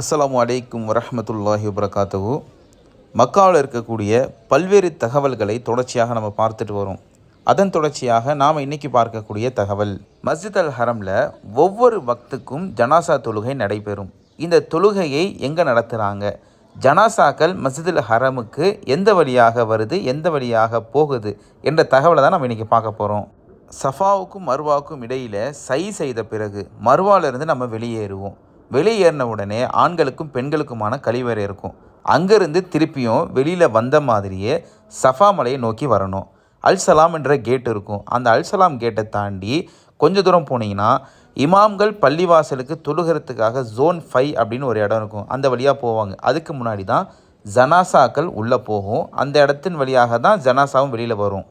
அஸ்ஸலாமு அலைக்கும் வரமத்துல்லாஹி வபரகாத்துஹு. மக்காவில் இருக்கக்கூடிய பல்வேறு தகவல்களை தொடர்ச்சியாக நம்ம பார்த்துட்டு வரோம். அதன் தொடர்ச்சியாக நாம் இன்னைக்கு பார்க்கக்கூடிய தகவல் மஸ்ஜித் அல் ஹரமில் ஒவ்வொரு பக்துக்கும் ஜனாசா தொழுகை நடைபெறும். இந்த தொழுகையை எங்கே நடத்துகிறாங்க ஜனாசாக்கள் மஸ்ஜித் அல் ஹரமுக்கு எந்த வழியாக வருது எந்த வழியாக போகுது என்ற தகவலை தான் நம்ம இன்றைக்கி பார்க்க போகிறோம் சஃபாவுக்கும் மர்வாவுக்கும் இடையில் சை செய்த பிறகு மர்வாலிருந்து நம்ம வெளியேறுவோம். வெளியேறின உடனே ஆண்களுக்கும் பெண்களுக்குமான கழிவறை இருக்கும். அங்கேருந்து திருப்பியும் வெளியில் வந்த மாதிரியே சஃபா மலையை நோக்கி வரணும். அல்சலாம் என்ற கேட் இருக்கும். அந்த அல்சலாம் கேட்டை தாண்டி கொஞ்ச தூரம் போனீங்கன்னா இமாம்கள் பள்ளிவாசலுக்கு தொழுகிறதுக்காக ஜோன் ஃபைவ் அப்படின்னு ஒரு இடம் இருக்கும். அந்த வழியாக போவாங்க. அதுக்கு முன்னாடி தான் ஜனாசாக்கள் உள்ளே போகும். அந்த இடத்தின் வழியாக தான் ஜனாசாவும் வெளியில் வரும்.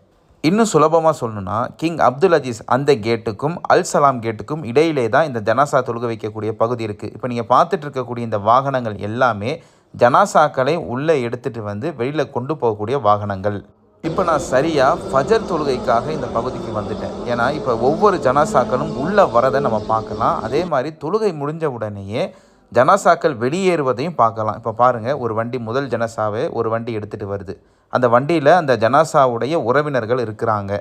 இன்னும் சுலபமாக சொல்லணும்னா கிங் அப்துல் அஜீஸ் அந்த கேட்டுக்கும் அல் சலாம் கேட்டுக்கும் இடையிலே தான் இந்த ஜனாசா தொழுக வைக்கக்கூடிய பகுதி இருக்குது இப்போ நீங்கள் பார்த்துட்டு இருக்கக்கூடிய இந்த வாகனங்கள் எல்லாமே ஜனாசாக்களை உள்ளே எடுத்துகிட்டு வந்து வெளியில் கொண்டு போகக்கூடிய வாகனங்கள். இப்போ நான் சரியாக ஃபஜர் தொழுகைக்காக இந்த பகுதிக்கு வந்துட்டேன். ஏன்னா இப்போ ஒவ்வொரு ஜனாசாக்களும் உள்ளே வரதை நம்ம பார்க்கலாம். அதே மாதிரி தொழுகை முடிஞ்ச உடனேயே ஜனாசாக்கள் வெளியேறுவதையும் பார்க்கலாம். இப்போ பாருங்கள் ஒரு வண்டி முதல் ஜனாசாவை ஒரு வண்டி எடுத்துகிட்டு வருது. அந்த வண்டியில் அந்த ஜனாசாவுடைய உறவினர்கள் இருக்கிறாங்க.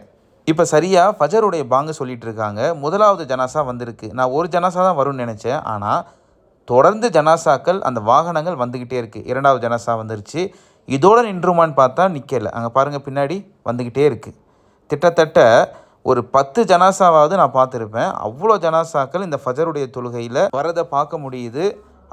இப்போ சரியாக ஃபஜருடைய பாங்கு சொல்லிட்டு இருக்காங்க. முதலாவது ஜனாசா வந்திருக்கு. நான் ஒரு ஜனாசா தான் வரும்னு நினச்சேன். ஆனால் தொடர்ந்து ஜனாசாக்கள் அந்த வாகனங்கள் வந்துக்கிட்டே இருக்குது இரண்டாவது ஜனாசா வந்துருச்சு. இதோடு நின்றுமான்னு பார்த்தா நிற்கல அங்கே பாருங்கள் பின்னாடி வந்துக்கிட்டே இருக்குது கிட்டத்தட்ட ஒரு பத்து ஜனாசாவாவது நான் பார்த்துருப்பேன். அவ்வளோ ஜனாசாக்கள் இந்த ஃபஜருடைய தொழுகையில் வரதை பார்க்க முடியுது.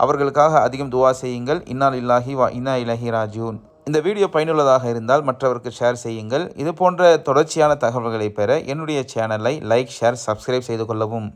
அவர்களுக்காக அதிகம் துவா செய்யுங்கள். இன்னால் இல்லாஹி வா இன்னா இலஹி ராஜூன் இந்த வீடியோ பயனுள்ளதாக இருந்தால் மற்றவருக்கு ஷேர் செய்யுங்கள். இது போன்ற தொடர்ச்சியான தகவல்களை பெற என்னுடைய சேனலை லைக் ஷேர் சப்ஸ்கிரைப் செய்து கொள்ளவும்.